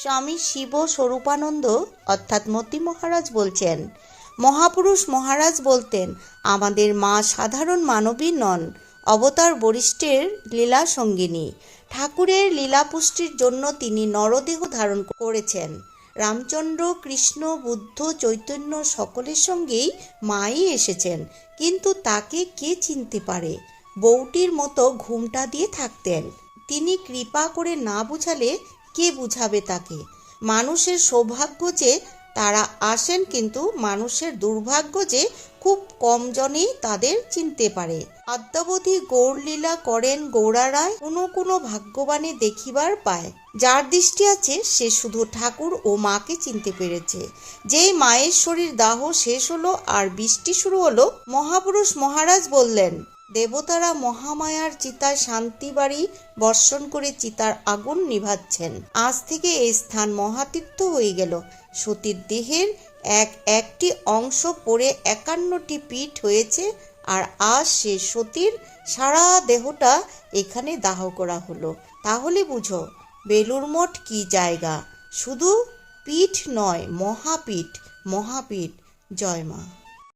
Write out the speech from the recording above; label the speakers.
Speaker 1: স্বামী শিব স্বরূপানন্দ, অর্থাৎ মতি মহারাজ বলছেন, মহাপুরুষ মহারাজ বলতেন, আমাদের মা সাধারণ মানবী নন, অবতার বরিষ্ঠের লীলা সঙ্গিনী। ঠাকুরের লীলাপুষ্টির জন্য তিনি নরদেহ ধারণ করেছেন। রামচন্দ্র, কৃষ্ণ, বুদ্ধ, চৈতন্য সকলের সঙ্গেই মাই এসেছেন, কিন্তু তাকে কে চিনতে পারে? বউটির মতো ঘুমটা দিয়ে থাকতেন। তিনি কৃপা করে না বুঝালে কে বুঝাবে তাকে? মানুষের সৌভাগ্য যে তারা আসেন কিন্তু মানুষের দুর্ভাগ্য যে খুব কম জনেই তাদের চিনতে পারে। অদ্যাবধি গৌরলীলা করেন গৌরারায় কোনো কোনো ভাগ্যবানে দেখিবার পায়। যার দৃষ্টি আছে, সে শুধু ঠাকুর ও মাকে চিনতে পেরেছে। যেই মায়ের শরীর দাহ শেষ হলো আর বৃষ্টি শুরু হলো, মহাপুরুষ মহারাজ বললেন দেবতারা মহামায়ার চিতায় শান্তি বাড়ি বর্ষণ করে চিতার আগুন নিভাচ্ছেন। আজ থেকে এই স্থান মহাতীর্থ হয়ে গেল। সতীর দেহের এক একটি অংশ পড়ে একান্নটি পিঠ হয়েছে আর আজ সে সতীর সারা দেহটা এখানে দাহ করা হলো। তাহলে বুঝো বেলুর মঠ কি জায়গা? শুধু পীঠ নয়, মহাপীঠ মহাপীঠ। জয় মা।